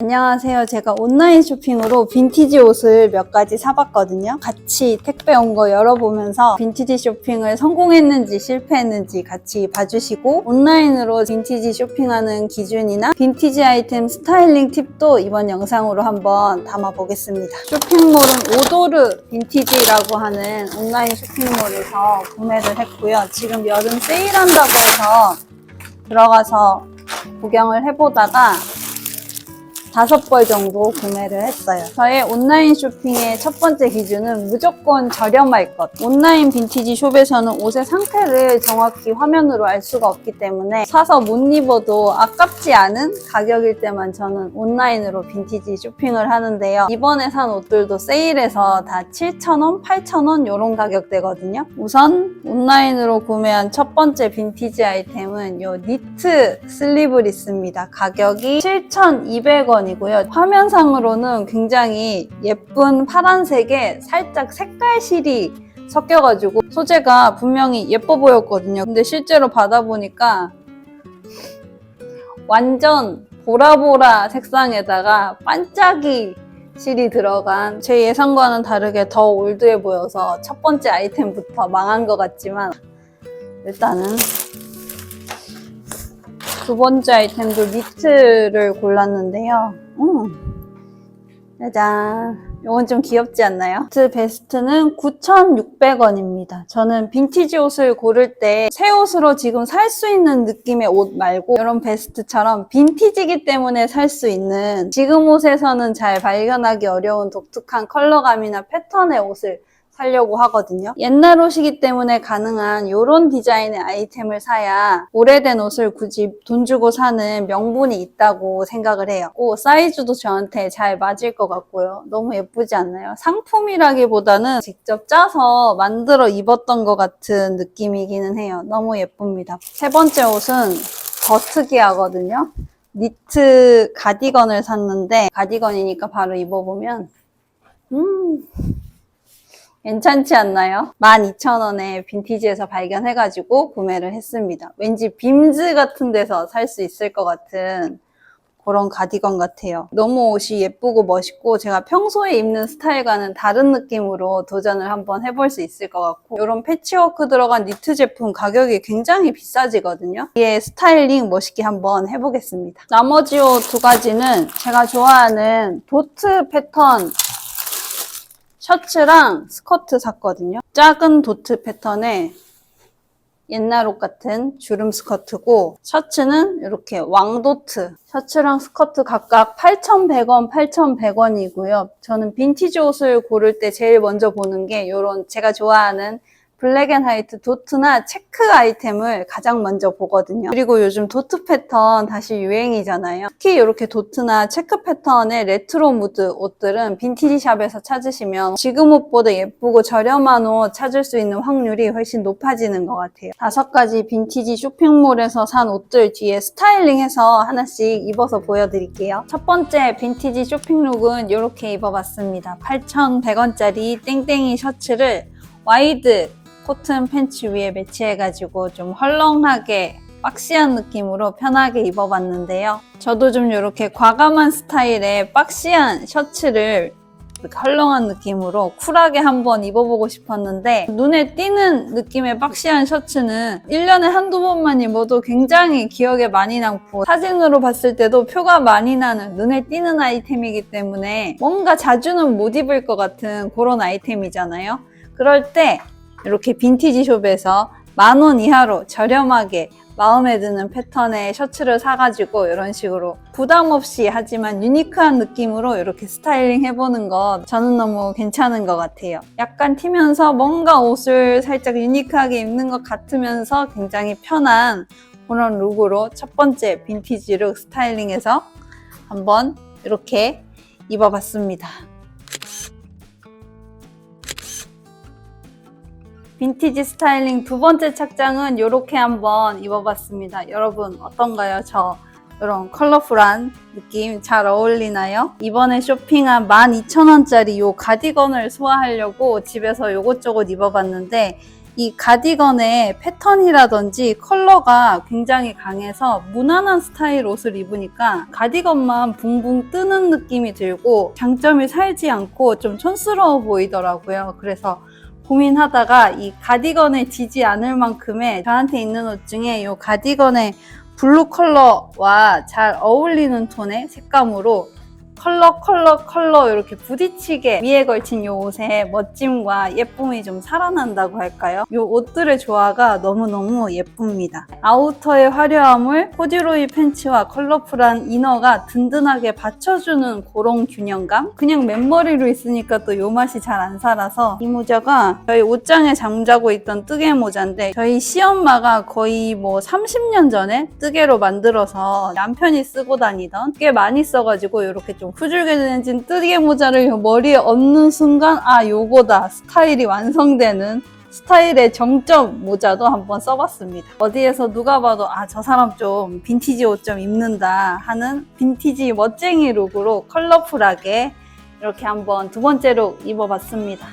안녕하세요. 제가 온라인 쇼핑으로 빈티지 옷을 몇 가지 사봤거든요. 같이 택배 온 거 열어보면서 빈티지 쇼핑을 성공했는지 실패했는지 같이 봐주시고 온라인으로 빈티지 쇼핑하는 기준이나 빈티지 아이템 스타일링 팁도 이번 영상으로 한번 담아보겠습니다. 쇼핑몰은 오도르 빈티지라고 하는 온라인 쇼핑몰에서 구매를 했고요. 지금 여름 세일한다고 해서 들어가서 구경을 해보다가 다섯 벌 정도 구매를 했어요. 저의 온라인 쇼핑의 첫 번째 기준은 무조건 저렴할 것. 온라인 빈티지 숍에서는 옷의 상태를 정확히 화면으로 알 수가 없기 때문에 사서 못 입어도 아깝지 않은 가격일 때만 저는 온라인으로 빈티지 쇼핑을 하는데요. 이번에 산 옷들도 세일해서 다 7,000원, 8,000원 이런 가격대거든요. 우선 온라인으로 구매한 첫 번째 빈티지 아이템은 이 니트 슬리브리스입니다. 가격이 7,200원 이고요. 화면상으로는 굉장히 예쁜 파란색에 살짝 색깔실이 섞여가지고 소재가 분명히 예뻐 보였거든요. 근데 실제로 받아보니까 완전 보라보라 색상에다가 반짝이 실이 들어간 제 예상과는 다르게 더 올드해 보여서 첫 번째 아이템부터 망한 것 같지만 일단은 두 번째 아이템도 니트를 골랐는데요. 음. 짜잔. 이건 좀 귀엽지 않나요? 니트 베스트는 9,600원입니다. 저는 빈티지 옷을 고를 때 새 옷으로 지금 살 수 있는 느낌의 옷 말고 이런 베스트처럼 빈티지기 때문에 살 수 있는 지금 옷에서는 잘 발견하기 어려운 독특한 컬러감이나 패턴의 옷을 사려고 하거든요. 옛날 옷이기 때문에 가능한 이런 디자인의 아이템을 사야 오래된 옷을 굳이 돈 주고 사는 명분이 있다고 생각을 해요. 오, 사이즈도 저한테 잘 맞을 것 같고요. 너무 예쁘지 않나요? 상품이라기보다는 직접 짜서 만들어 입었던 것 같은 느낌이기는 해요. 너무 예쁩니다. 세 번째 옷은 더 특이하거든요. 니트 가디건을 샀는데 가디건이니까 바로 입어보면 음 괜찮지 않나요? 12,000원에 빈티지에서 발견해가지고 구매를 했습니다. 왠지 빔즈 같은 데서 살 수 있을 것 같은 그런 가디건 같아요. 너무 옷이 예쁘고 멋있고 제가 평소에 입는 스타일과는 다른 느낌으로 도전을 한번 해볼 수 있을 것 같고 이런 패치워크 들어간 니트 제품 가격이 굉장히 비싸지거든요. 이에 스타일링 멋있게 한번 해보겠습니다. 나머지 옷 두 가지는 제가 좋아하는 도트 패턴 셔츠랑 스커트 샀거든요. 작은 도트 패턴의 옛날 옷 같은 주름 스커트고 셔츠는 이렇게 왕도트 셔츠랑 스커트 각각 8,100원, 8,100원이고요. 저는 빈티지 옷을 고를 때 제일 먼저 보는 게 이런 제가 좋아하는 블랙 앤 화이트 도트나 체크 아이템을 가장 먼저 보거든요. 그리고 요즘 도트 패턴 다시 유행이잖아요. 특히 이렇게 도트나 체크 패턴의 레트로 무드 옷들은 빈티지 샵에서 찾으시면 지금 옷보다 예쁘고 저렴한 옷 찾을 수 있는 확률이 훨씬 높아지는 것 같아요. 다섯 가지 빈티지 쇼핑몰에서 산 옷들 뒤에 스타일링해서 하나씩 입어서 보여드릴게요. 첫 번째 빈티지 쇼핑룩은 이렇게 입어봤습니다. 8,100원짜리 땡땡이 셔츠를 와이드 코튼 팬츠 위에 매치해가지고 좀 헐렁하게 박시한 느낌으로 편하게 입어봤는데요. 저도 좀 이렇게 과감한 스타일의 박시한 셔츠를 헐렁한 느낌으로 쿨하게 한번 입어보고 싶었는데 눈에 띄는 느낌의 박시한 셔츠는 1년에 한두 번만 입어도 굉장히 기억에 많이 남고 사진으로 봤을 때도 표가 많이 나는 눈에 띄는 아이템이기 때문에 뭔가 자주는 못 입을 것 같은 그런 아이템이잖아요. 그럴 때 이렇게 빈티지 숍에서 만 원 이하로 저렴하게 마음에 드는 패턴의 셔츠를 사가지고 이런 식으로 부담 없이 하지만 유니크한 느낌으로 이렇게 스타일링 해보는 거 저는 너무 괜찮은 것 같아요. 약간 튀면서 뭔가 옷을 살짝 유니크하게 입는 것 같으면서 굉장히 편한 그런 룩으로 첫 번째 빈티지 룩 스타일링해서 한번 이렇게 입어봤습니다. 빈티지 스타일링 두 번째 착장은 이렇게 한번 입어봤습니다. 여러분 어떤가요? 저 이런 컬러풀한 느낌 잘 어울리나요? 이번에 쇼핑한 12,000원짜리 이 가디건을 소화하려고 집에서 요것저것 입어봤는데 이 가디건의 패턴이라든지 컬러가 굉장히 강해서 무난한 스타일 옷을 입으니까 가디건만 붕붕 뜨는 느낌이 들고 장점이 살지 않고 좀 촌스러워 보이더라고요. 그래서 고민하다가 이 가디건에 지지 않을 만큼의 저한테 있는 옷 중에 이 가디건의 블루 컬러와 잘 어울리는 톤의 색감으로 컬러 컬러 컬러 이렇게 부딪히게 위에 걸친 이 옷의 멋짐과 예쁨이 좀 살아난다고 할까요? 이 옷들의 조화가 너무너무 예쁩니다. 아우터의 화려함을 코듀로이 팬츠와 컬러풀한 이너가 든든하게 받쳐주는 그런 균형감? 그냥 맨머리로 있으니까 또이 맛이 잘 안 살아서 이 모자가 저희 옷장에 잠자고 있던 뜨개 모자인데 저희 시엄마가 거의 뭐 30년 전에 뜨개로 만들어서 남편이 쓰고 다니던 꽤 많이 써가지고 이렇게 좀 후줄근해진 뜨개 모자를 머리에 얹는 순간 아 요거다 스타일이 완성되는 스타일의 정점 모자도 한번 써봤습니다. 어디에서 누가 봐도 아 저 사람 좀 빈티지 옷 좀 입는다 하는 빈티지 멋쟁이 룩으로 컬러풀하게 이렇게 한번 두 번째 룩 입어봤습니다.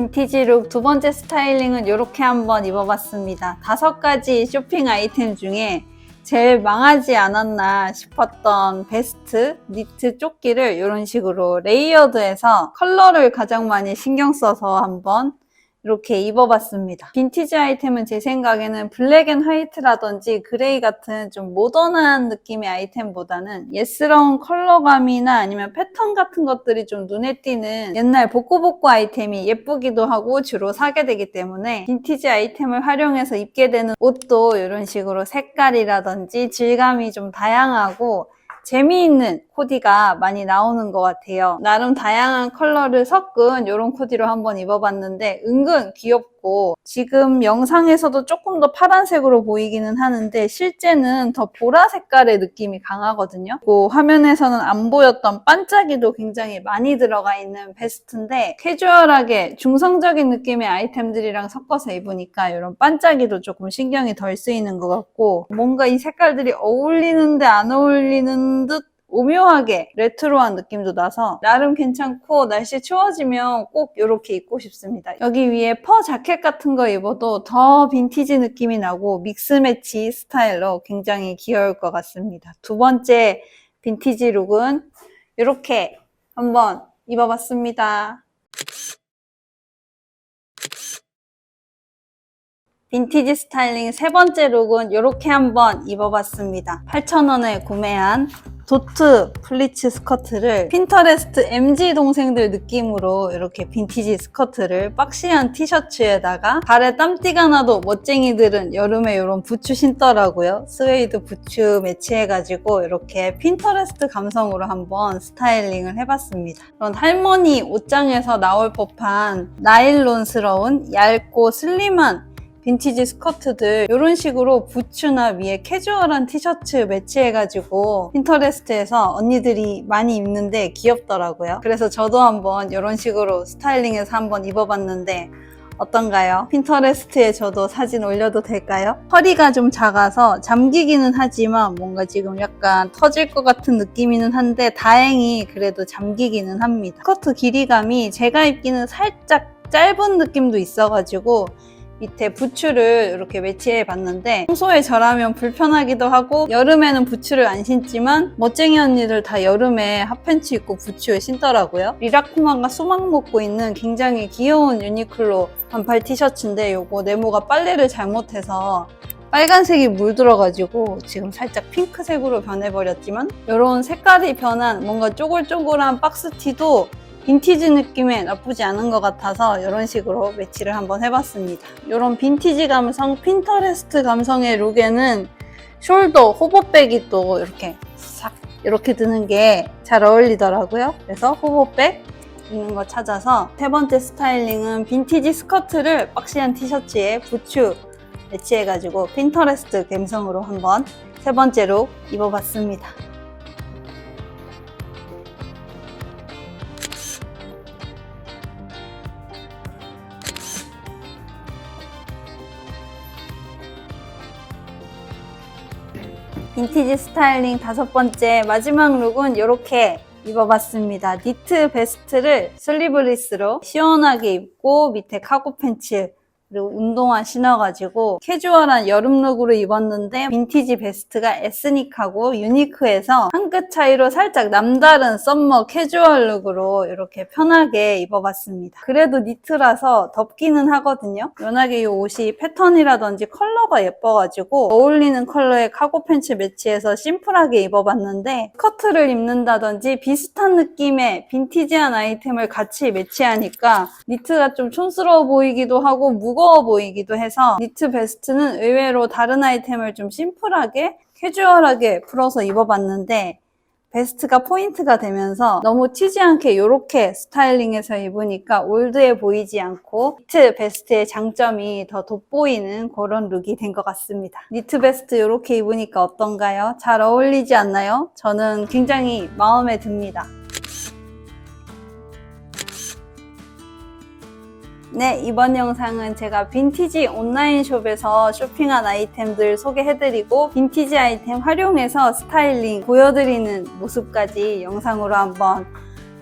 빈티지 룩 두 번째 스타일링은 이렇게 한번 입어봤습니다. 다섯 가지 쇼핑 아이템 중에 제일 망하지 않았나 싶었던 베스트 니트 조끼를 이런 식으로 레이어드해서 컬러를 가장 많이 신경 써서 한번 이렇게 입어봤습니다. 빈티지 아이템은 제 생각에는 블랙 앤 화이트라든지 그레이 같은 좀 모던한 느낌의 아이템보다는 예스러운 컬러감이나 아니면 패턴 같은 것들이 좀 눈에 띄는 옛날 복고복고 아이템이 예쁘기도 하고 주로 사게 되기 때문에 빈티지 아이템을 활용해서 입게 되는 옷도 이런 식으로 색깔이라든지 질감이 좀 다양하고 재미있는 코디가 많이 나오는 것 같아요. 나름 다양한 컬러를 섞은 이런 코디로 한번 입어봤는데 은근 귀엽고 지금 영상에서도 조금 더 파란색으로 보이기는 하는데 실제는 더 보라 색깔의 느낌이 강하거든요. 그 화면에서는 안 보였던 반짝이도 굉장히 많이 들어가 있는 베스트인데 캐주얼하게 중성적인 느낌의 아이템들이랑 섞어서 입으니까 이런 반짝이도 조금 신경이 덜 쓰이는 것 같고 뭔가 이 색깔들이 어울리는데 안 어울리는 듯 오묘하게 레트로한 느낌도 나서 나름 괜찮고 날씨 추워지면 꼭 이렇게 입고 싶습니다. 여기 위에 퍼 자켓 같은 거 입어도 더 빈티지 느낌이 나고 믹스매치 스타일로 굉장히 귀여울 것 같습니다. 두 번째 빈티지 룩은 이렇게 한번 입어봤습니다. 빈티지 스타일링 세 번째 룩은 이렇게 한번 입어봤습니다. 8,000원에 구매한 도트 플리츠 스커트를 핀터레스트 MG 동생들 느낌으로 이렇게 빈티지 스커트를 박시한 티셔츠에다가 발에 땀띠가 나도 멋쟁이들은 여름에 이런 부츠 신더라고요. 스웨이드 부츠 매치해가지고 이렇게 핀터레스트 감성으로 한번 스타일링을 해봤습니다. 그런 할머니 옷장에서 나올 법한 나일론스러운 얇고 슬림한 빈티지 스커트들 이런 식으로 부츠나 위에 캐주얼한 티셔츠 매치해가지고 핀터레스트에서 언니들이 많이 입는데 귀엽더라고요. 그래서 저도 한번 이런 식으로 스타일링해서 한번 입어봤는데 어떤가요? 핀터레스트에 저도 사진 올려도 될까요? 허리가 좀 작아서 잠기기는 하지만 뭔가 지금 약간 터질 것 같은 느낌이는 한데 다행히 그래도 잠기기는 합니다. 스커트 길이감이 제가 입기는 살짝 짧은 느낌도 있어가지고 밑에 부츠를 이렇게 매치해 봤는데 평소에 저라면 불편하기도 하고 여름에는 부츠를 안 신지만 멋쟁이 언니들 다 여름에 핫팬츠 입고 부츠를 신더라고요. 리라쿠마가 수박 먹고 있는 굉장히 귀여운 유니클로 반팔 티셔츠인데 이거 네모가 빨래를 잘못해서 빨간색이 물들어가지고 지금 살짝 핑크색으로 변해버렸지만 이런 색깔이 변한 뭔가 쪼글쪼글한 박스티도 빈티지 느낌에 나쁘지 않은 것 같아서 이런 식으로 매치를 한번 해봤습니다. 이런 빈티지 감성, 핀터레스트 감성의 룩에는 숄더, 호보백이 또 이렇게 싹 이렇게 드는 게 잘 어울리더라고요. 그래서 호보백 있는 거 찾아서 세 번째 스타일링은 빈티지 스커트를 박시한 티셔츠에 부츠 매치해가지고 핀터레스트 감성으로 한번 세 번째 룩 입어봤습니다. 빈티지 스타일링 다섯 번째 마지막 룩은 이렇게 입어봤습니다. 니트 베스트를 슬리브리스로 시원하게 입고 밑에 카고 팬츠 그리고 운동화 신어가지고 캐주얼한 여름 룩으로 입었는데 빈티지 베스트가 에스닉하고 유니크해서 한 끗 차이로 살짝 남다른 썸머 캐주얼 룩으로 이렇게 편하게 입어봤습니다. 그래도 니트라서 덥기는 하거든요. 연하게 이 옷이 패턴이라든지 컬러가 예뻐가지고 어울리는 컬러의 카고 팬츠 매치해서 심플하게 입어봤는데 스커트를 입는다든지 비슷한 느낌의 빈티지한 아이템을 같이 매치하니까 니트가 좀 촌스러워 보이기도 하고 무거워 보이기도 해서 니트 베스트는 의외로 다른 아이템을 좀 심플하게 캐주얼하게 풀어서 입어봤는데 베스트가 포인트가 되면서 너무 튀지 않게 이렇게 스타일링해서 입으니까 올드해 보이지 않고 니트 베스트의 장점이 더 돋보이는 그런 룩이 된 것 같습니다. 니트 베스트 이렇게 입으니까 어떤가요? 잘 어울리지 않나요? 저는 굉장히 마음에 듭니다. 네, 이번 영상은 제가 빈티지 온라인 숍에서 쇼핑한 아이템들 소개해드리고 빈티지 아이템 활용해서 스타일링 보여드리는 모습까지 영상으로 한번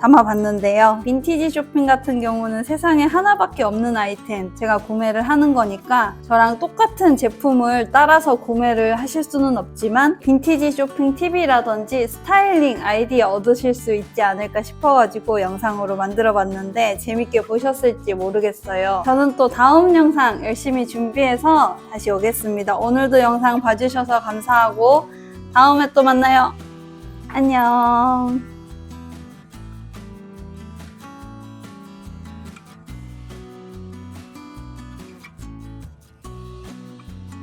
담아봤는데요. 빈티지 쇼핑 같은 경우는 세상에 하나밖에 없는 아이템 제가 구매를 하는 거니까 저랑 똑같은 제품을 따라서 구매를 하실 수는 없지만 빈티지 쇼핑 팁이라든지 스타일링 아이디어 얻으실 수 있지 않을까 싶어가지고 영상으로 만들어봤는데 재밌게 보셨을지 모르겠어요. 저는 또 다음 영상 열심히 준비해서 다시 오겠습니다. 오늘도 영상 봐주셔서 감사하고 다음에 또 만나요. 안녕.